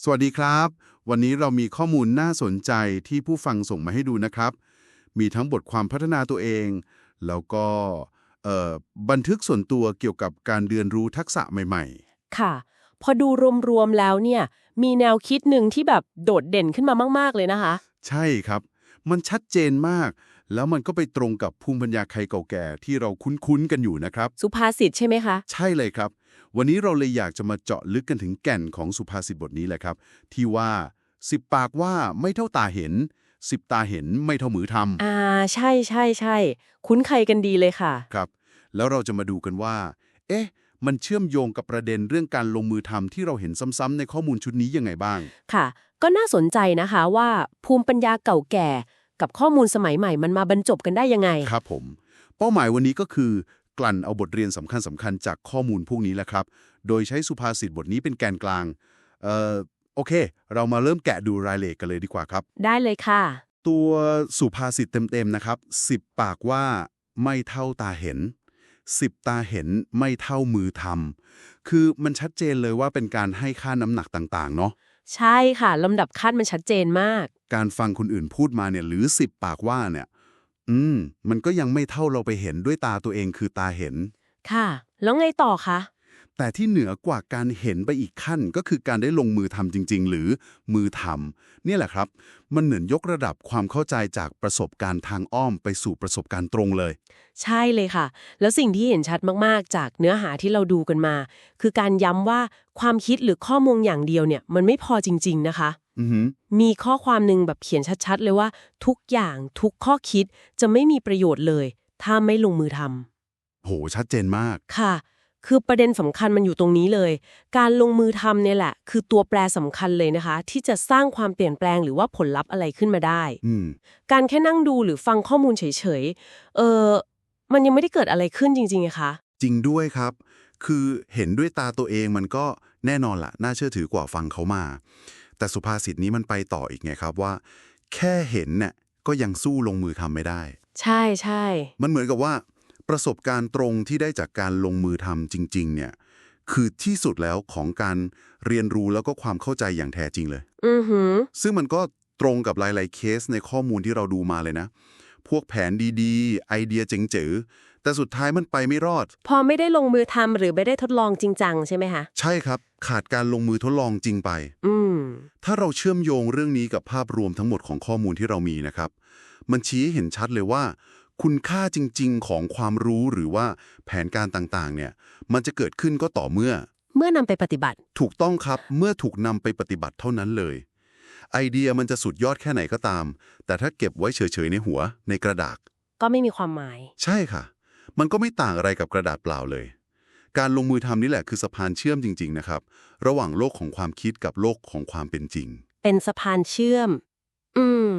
สวัสดีครับ วันนี้เรามีข้อมูลน่าสนใจที่ผู้ฟังส่งมาให้ดูนะครับ มีทั้งบทความพัฒนาตัวเอง แล้วก็เอ่อบันทึกส่วนตัวเกี่ยวกับการเรียนรู้ทักษะใหม่ค่ะ พอดูรวมๆแล้วเนี่ย มีแนวคิดหนึ่งที่แบบโดดเด่นขึ้นมามากๆเลยนะคะๆใช่ครับ มันชัดเจนมาก แล้วมันก็ไปตรงกับภูมิปัญญาใครเก่าแก่ที่เราคุ้นๆกันอยู่นะครับ สุภาษิตใช่ไหมคะ ใช่เลยครับ วันนี้เราเลยอยากจะมาเจาะลึกกันถึงแก่นของสุภาษิตบทนี้แหละครับ ที่ว่าสิบปากว่าไม่เท่าตาเห็นสิบตาเห็นไม่เท่ามือทำอ่าใช่ใช่ใช่คุ้นเคยกันดีเลยค่ะ ครับ แล้วเราจะมาดูกันว่า เอ๊ะ มันเชื่อมโยงกับประเด็นเรื่องการลงมือทำที่เราเห็นซ้ำๆในข้อมูลชุดนี้ยังไงบ้าง ค่ะ ก็น่าสนใจนะคะว่าภูมิปัญญาเก่าแก่ กับข้อมูลสมัยใหม่มันมาบรรจบกันได้ยังไง ครับผม เป้าหมายวันนี้ก็คือ กลั่นเอาบทเรียนสำคัญสำคัญๆจากข้อมูลพวกนี้แหละครับ โดยใช้สุภาษิตบทนี้เป็นแกนกลาง เอ่อ โอเค เรามาเริ่มแกะดูรายละเอียดกันเลยดีกว่าครับ ได้เลยค่ะ ตัวสุภาษิตเต็มๆนะครับสิบปากว่าไม่เท่าตาเห็นสิบตาเห็นไม่เท่ามือทำคือมันชัดเจนเลยว่าเป็นการให้ค่าน้ำหนักต่างๆ เนาะใช่ค่ะลำดับขั้นมันชัดเจนมาก การฟังคนอื่นพูดมาเนี่ยหรือสิบปากว่าเนี่ย อืม มันก็ยังไม่เท่าเราไปเห็นด้วยตาตัวเองคือตาเห็น ค่ะ แล้วไงต่อคะ แต่ที่เหนือกว่าการเห็นไปอีกขั้นก็คือการได้ลงมือทำจริง ๆ หรือมือทำเนี่ยแหละครับ มันเหมือนยกระดับความเข้าใจจากประสบการณ์ทางอ้อมไปสู่ประสบการณ์ตรงเลย ใช่เลยค่ะ แล้วสิ่งที่เห็นชัดมากๆ จากเนื้อหาที่เราดูกันมา คือการย้ำว่าความคิดหรือข้อมูลอย่างเดียวเนี่ย มันไม่พอจริง ๆ นะคะอือหือ มีข้อความหนึ่งแบบเขียนชัดๆ เลยว่า ทุกอย่างทุกข้อคิดจะไม่มีประโยชน์เลย ถ้าไม่ลงมือทำโหชัดเจนมากค่ะ คือประเด็นสำคัญมันอยู่ตรงนี้เลย การลงมือทำเนี่ยแหละ คือตัวแปรสำคัญเลยนะคะ ที่จะสร้างความเปลี่ยนแปลงหรือว่าผลลัพธ์อะไรขึ้นมาได้อืมการแค่นั่งดูหรือฟังข้อมูลเฉยๆเออมันยังไม่ได้เกิดอะไรขึ้นจริงๆอะคะจริงด้วยครับ คือเห็นด้วยตาตัวเองมันก็แน่นอนละน่าเชื่อถือกว่าฟังเขามา แต่สุภาษิตนี้มันไปต่ออีกไงครับว่า แค่เห็นเนี่ยก็ยังสู้ลงมือทำไม่ได้ ใช่ใช่มันเหมือนกับว่า ประสบการณ์ตรงที่ได้จากการลงมือทำจริง ๆ เนี่ยคือที่สุดแล้วของการเรียนรู้แล้วก็ความเข้าใจอย่างแท้จริงเลย อือหือ ซึ่งมันก็ตรงกับหลาย ๆ เคสในข้อมูลที่เราดูมาเลยนะ พวกแผนดี ๆ ไอเดียเจ๋งๆ แต่สุดท้ายมันไปไม่รอด พอไม่ได้ลงมือทำหรือไม่ได้ทดลองจริงจังใช่ไหมคะ ใช่ครับ ขาดการลงมือทดลองจริงไป อืม ถ้าเราเชื่อมโยงเรื่องนี้กับภาพรวมทั้งหมดของข้อมูลที่เรามีนะครับ มันชี้ให้เห็นชัดเลยว่า คุณค่าจริง ๆ ของความรู้หรือว่าแผนการต่างๆ เนี่ย มันจะเกิดขึ้นก็ต่อเมื่อ เมื่อนำไปปฏิบัติ ถูกต้องครับ เมื่อถูกนำไปปฏิบัติเท่านั้นเลย ไอเดียมันจะสุดยอดแค่ไหนก็ตาม แต่ถ้าเก็บไว้เฉยๆในหัวในกระดาษ ก็ไม่มีความหมาย ใช่ค่ะ มันก็ไม่ต่างอะไรกับกระดาษเปล่าเลย การลงมือทำนี่แหละคือสะพานเชื่อมจริง ๆ นะครับ ระหว่างโลกของความคิดกับโลกของความเป็นจริง เป็นสะพานเชื่อม อืม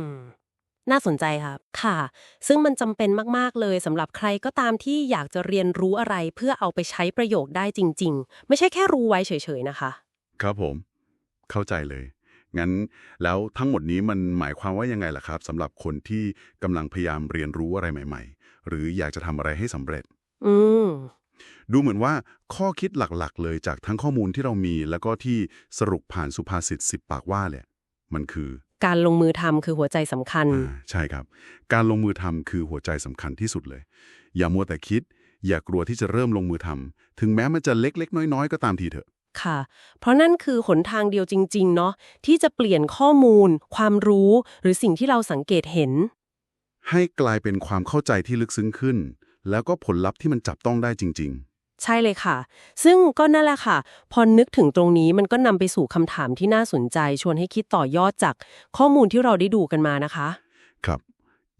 น่าสนใจครับ ค่ะ ซึ่งมันจำเป็นมาก ๆ เลยสำหรับใครก็ตามที่อยากจะเรียนรู้อะไรเพื่อเอาไปใช้ประโยชน์ได้จริง ๆ ไม่ใช่แค่รู้ไว้เฉย ๆ นะคะ ครับผม เข้าใจเลย งั้นแล้วทั้งหมดนี้มันหมายความว่ายังไงล่ะครับสำหรับคนที่กำลังพยายามเรียนรู้อะไรใหม่ๆ หรืออยากจะทำอะไรให้สำเร็จ อืมดูเหมือนว่าข้อคิดหลักๆ เลยจากทั้งข้อมูลที่เรามี แล้วก็ที่สรุปผ่านสุภาษิตสิบปากว่าเนี่ยมันคือ การลงมือทำคือหัวใจสำคัญอ่าใช่ครับ การลงมือทำคือหัวใจสำคัญที่สุดเลย อย่ามัวแต่คิด อย่ากลัวที่จะเริ่มลงมือทำถึงแม้มันจะเล็กๆ น้อยๆ ก็ตามทีเถอะ ค่ะ เพราะนั่นคือหนทางเดียวจริง ๆ เนาะที่จะเปลี่ยนข้อมูล ความรู้ หรือสิ่งที่เราสังเกตเห็น ให้กลายเป็นความเข้าใจที่ลึกซึ้งขึ้น แล้วก็ผลลัพธ์ที่มันจับต้องได้จริงใช่เลยค่ะ ซึ่งก็นั่นแหละค่ะ พอนึกถึงตรงนี้มันก็นำไปสู่คำถามที่น่าสนใจ ชวนให้คิดต่อยอดจากข้อมูลที่เราได้ดูกันมานะคะๆครับ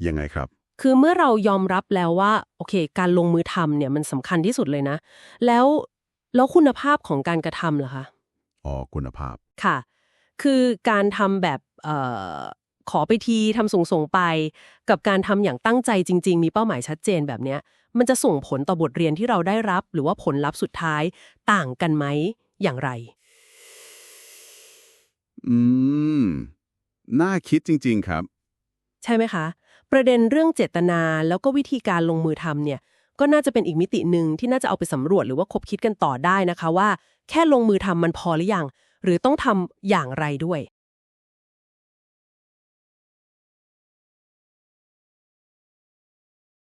ยังไงครับ คือเมื่อเรายอมรับแล้วว่า โอเค การลงมือทำเนี่ยมันสำคัญที่สุดเลยนะ แล้วแล้วคุณภาพของการกระทำล่ะคะ อ๋อ คุณภาพ ค่ะ คือการทำแบบเอ่อ ขอไปทีทำส่งส่งๆไป กับการทำอย่างตั้งใจจริง ๆ มีเป้าหมายชัดเจนแบบเนี้ย มันจะส่งผลต่อบทเรียนที่เราได้รับ หรือว่าผลลัพธ์สุดท้ายต่างกันไหมอย่างไร อืม น่าคิดจริง ๆ ครับ ใช่ไหมคะ ประเด็นเรื่องเจตนาแล้วก็วิธีการลงมือทำเนี่ย ก็น่าจะเป็นอีกมิติหนึ่งที่น่าจะเอาไปสำรวจหรือว่าคบคิดกันต่อได้นะคะว่า แค่ลงมือทำมันพอหรือยังหรือต้องทำอย่างไรด้วย